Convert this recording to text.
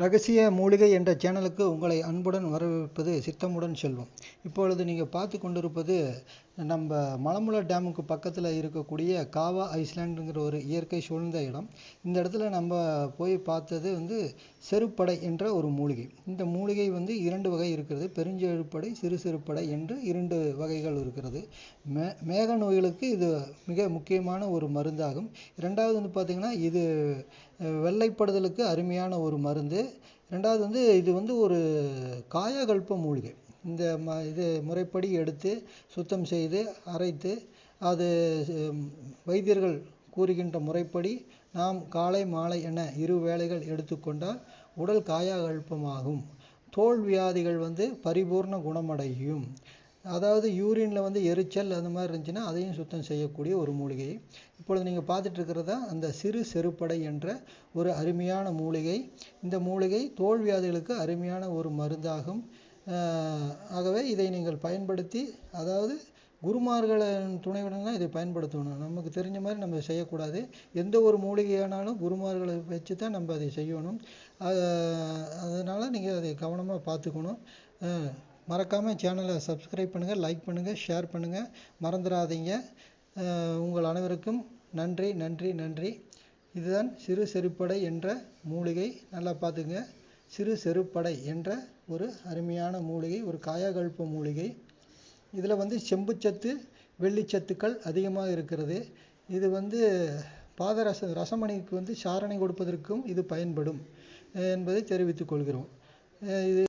ரகசிய மூலிகை என்ற சேனலுக்கு உங்களை அன்புடன் வரவேற்பது சித்தமுடன் செல்வம். இப்பொழுது நீங்கள் பார்த்து கொண்டிருப்பது நம்ம மலமுல டேமுக்கு பக்கத்தில் இருக்கக்கூடிய காவா ஐஸ்லாண்டுங்கிற ஒரு இயற்கை சூழ்ந்த இடம். இந்த இடத்துல நம்ம போய் பார்த்தது வந்து செருப்படை என்ற ஒரு மூலிகை. இந்த மூ மூலிகை வந்து இரண்டு வகை இருக்கிறது. பெருஞ்செழுப்படை சிறு சிறுப்படை என்று இரண்டு வகைகள் இருக்கிறது. மே மேக நோய்களுக்கு இது மிக முக்கியமான ஒரு மருந்தாகும். இரண்டாவது வந்து பார்த்திங்கன்னா இது வெள்ளைப்படுதலுக்கு அருமையான ஒரு மருந்து. ரெண்டாவது வந்து இது வந்து ஒரு காயகல்ப மூலிகை. இந்த ம இது முறைப்படி எடுத்து சுத்தம் செய்து அரைத்து அது வைத்தியர்கள் கூறுகின்ற முறைப்படி நாம் காலை மாலை என இரு வேளைகள் எடுத்துக்கொண்டால் உடல் காயாகல்பமாகும். தோல் வியாதிகள் வந்து பரிபூர்ண குணமடையும். அதாவது யூரினில் வந்து எரிச்சல் அந்த மாதிரி இருந்துச்சுன்னா அதையும் சுத்தம் செய்யக்கூடிய ஒரு மூலிகை. இப்பொழுது நீங்கள் பார்த்துட்டு இருக்கிறதா அந்த சிறு செருப்படை என்ற ஒரு அருமையான மூலிகை. இந்த மூலிகை தோல் வியாதிகளுக்கு அருமையான ஒரு மருந்தாகும். ஆகவே இதை நீங்கள் பயன்படுத்தி அதாவது குருமார்களின் துணையுடன் தான் இதை பயன்படுத்தணும். நமக்கு தெரிஞ்ச மாதிரி நம்ம செய்யக்கூடாது. எந்த ஒரு மூலிகையானாலும் குருமார்களை வச்சு தான் நம்ம அதை செய்யணும். அதனால் நீங்கள் அதை கவனமாக பார்த்துக்கணும். மறக்காமல் சேனலை சப்ஸ்கிரைப் பண்ணுங்கள் லைக் பண்ணுங்கள் ஷேர் பண்ணுங்கள் மறந்துடாதீங்க. உங்கள் அனைவருக்கும் நன்றி நன்றி நன்றி. இதுதான் சிறு செருப்படை என்ற மூலிகை. நல்லா பார்த்துங்க சிறு செருப்படை என்ற ஒரு அருமையான மூலிகை ஒரு காயகல்ப மூலிகை. இதில் வந்து செம்புச்சத்து வெள்ளிச்சத்துக்கள் அதிகமாக இருக்கிறது. இது வந்து பாதரச ரசமணிக்கு வந்து சாரணை கொடுப்பதற்கும் இது பயன்படும் என்பதை தெரிவித்துக் கொள்கிறோம். இது